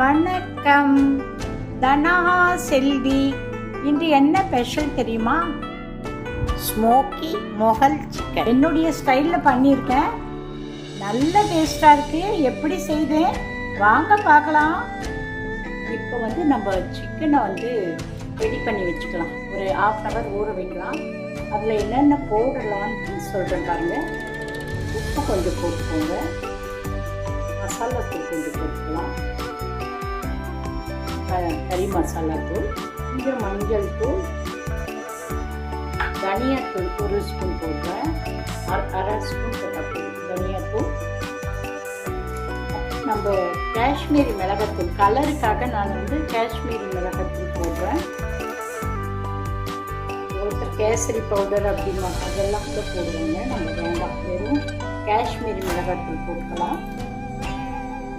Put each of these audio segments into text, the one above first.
வணக்கம். தனா செல்வி இன்று என்ன ஸ்பெஷல் தெரியுமா? Smoky Mughal chicken. என்னுடைய ஸ்டைலில் பண்ணியிருக்கேன். நல்ல டேஸ்டாக இருக்கு. எப்படி செய்தேன்? வாங்க பார்க்கலாம். இப்போ வந்து நம்ம சிக்கனை வந்து ரெடி பண்ணி வச்சுக்கலாம். ஒரு ஆஃப் அன் ஹவர் ஊற வைக்கலாம். அதில் என்னென்ன போடலான்னு சொல்கிறேன் பாருங்க. உப்பு கொஞ்சம் போட்டுக்கோங்க. மசாலா தூள் கொஞ்சம் போட்டுக்கலாம். கறி மசாலா தூள் கொஞ்சம் மஞ்சள் தூள் தனியாத்தூள் ஒரு ஸ்பூன் போடுறேன். அரை அரை ஸ்பூன் போட்டால் தனியாத்தூள். நம்ம காஷ்மீரி மிளகாத்தூள் கலருக்காக நான் வந்து காஷ்மீரி மிளகாத்தூள் போடுறேன். ஒருத்தர் கேசரி பவுடர் அப்படின்னா அதெல்லாம் கூட போடுவாங்க. நம்ம வேண்டாம் வெறும் காஷ்மீரி மிளகாத்தூள் போட்டுக்கலாம்.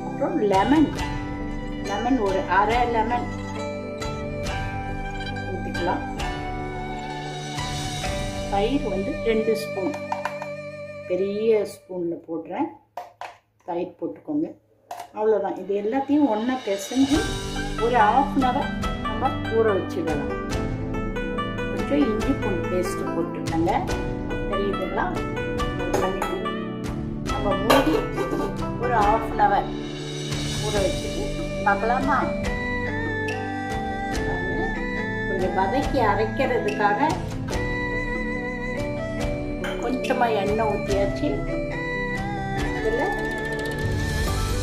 அப்புறம் லெமன். லெமன் ஒரு அரை லெமன் ஊற்றிக்கலாம் தயிர் வந்து ரெண்டு ஸ்பூன் பெரிய ஸ்பூனில் போடுறேன். தயிர் போட்டுக்கோங்க. அவ்வளோதான் இது எல்லாத்தையும் ஒன்றா பிசைஞ்சு ஒரு ஆஃப் அன் ஹவர் நம்ம ஊற வச்சுடலாம். கொஞ்சம் இஞ்சி பூண்டு பேஸ்ட்டு போட்டுக்கோங்க. தெரியுதுங்களா? நம்ம மூடி ஒரு ஆஃப் அன் ஹவர் ஊற வச்சு பார்க்கலாமா. கொஞ்சம் வதக்கி அரைக்கிறதுக்காக கொஞ்சமாக எண்ணெய் ஊற்றியாச்சு இதில்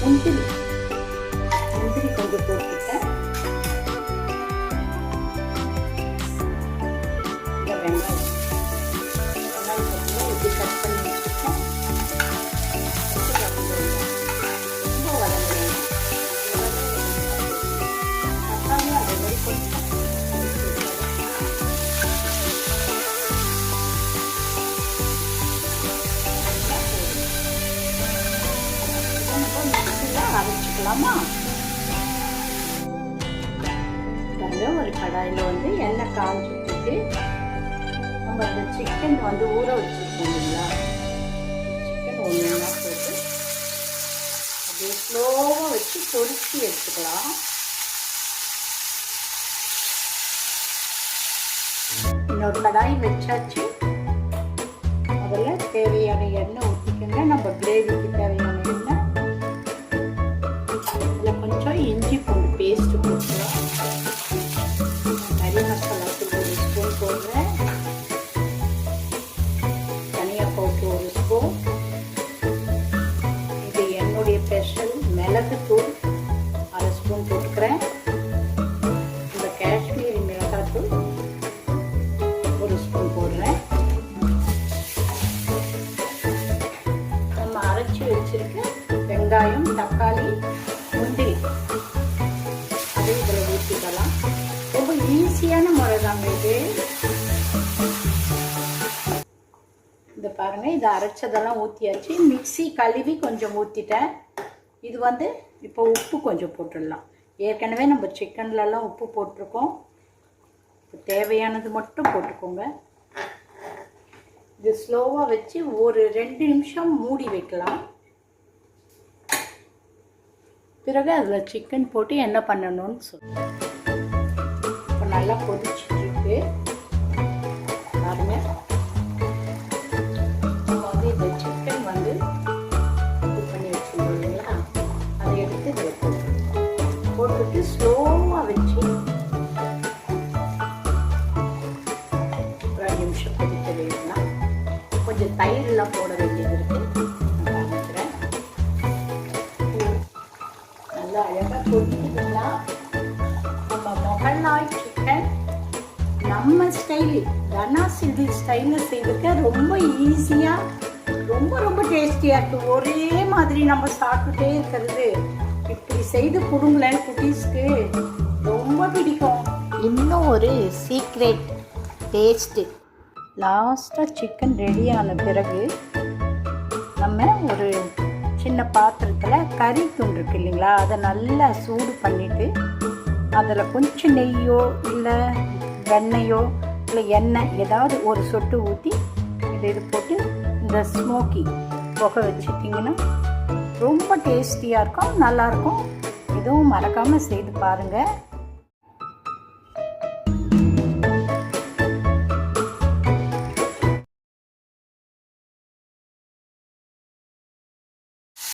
முந்திரி பார்க்கலாமா பாருங்க ஒரு கடாயில் வந்து எண்ணெய் காஞ்சிட்டு நம்ம அந்த சிக்கன் வந்து ஊற வச்சுருக்கோம் இல்லைங்களா? சிக்கன் ஒன்றுனா போட்டு அப்படியே ஸ்லோவாக வச்சு பொறிச்சு எடுத்துக்கலாம். இன்னொரு கடாய் வச்சாச்சு. அதில் தேவையான எண்ணெய் ஊற்றிக்கங்க நம்ம கிரேவிக்கு தேவையான இதில் கொஞ்சம் இஞ்சி பூண்டு பேஸ்ட் போட்டுக்கலாம் கறி மசாலா தூள் ஒரு ஸ்பூன் போடுறேன் தனியாக போட்டு ஒரு ஸ்பூன் இது என்னுடைய ஸ்பெஷல் மிளகு தூள் அரை ஸ்பூன் போட்டுக்கிறேன். இந்த காஷ்மீரி மிளகாய் தூள் ஒரு ஸ்பூன் போடுறேன். நம்ம அரைச்சி வச்சிருக்க வெங்காயம் தக்காளி ஈஸியான இது இந்த பாருங்க இதை அரைச்சதெல்லாம் ஊற்றியாச்சு மிக்ஸி கழுவி கொஞ்சம் ஊற்றிட்டேன் இது வந்து இப்போ உப்பு கொஞ்சம் போட்டுடலாம். ஏற்கனவே நம்ம சிக்கன்லலாம் உப்பு போட்டிருக்கோம். இப்போ தேவையானது மட்டும் போட்டுக்கோங்க. இது ஸ்லோவாக வச்சு ஒரு ரெண்டு நிமிஷம் மூடி வைக்கலாம். பிறகு அதில் சிக்கன் போட்டு என்ன பண்ணணும்னு சொல்லு இப்போ நல்லா கொதிச்சுட்டு நல்லா அழகாக கொதிக்குதுங்களா நம்ம மொகலாய் சிக்கன் நம்ம ஸ்டைலு தனா சில்வி ஸ்டைலில் செய்திருக்க ரொம்ப ஈஸியாக ரொம்ப ரொம்ப டேஸ்டியாக இருக்குது ஒரே மாதிரி நம்ம சாப்பிட்டுட்டே இருக்கிறது இப்படி செய்து கொடுங்களேன் குட்டீஸ்க்கு ரொம்ப பிடிக்கும் இன்னும் ஒரு சீக்ரெட் டேஸ்ட்டு லாஸ்ட்டாக சிக்கன் ரெடி ஆன பிறகு நம்ம ஒரு சின்ன பாத்திரத்தில் கறி துண்டு இருக்கு இல்லைங்களா? அதை நல்லா சூடு பண்ணிவிட்டு அதில் கொஞ்சம் நெய்யோ இல்லை வெண்ணையோ இல்லை எண்ணெய் ஏதாவது ஒரு சொட்டு ஊற்றி இது இது போட்டு இந்த ஸ்மோக்கி புகை வச்சுட்டிங்கன்னா ரொம்ப டேஸ்டியாக இருக்கும் நல்லாயிருக்கும் இதுவும் மறக்காமல் செய்து பாருங்கள்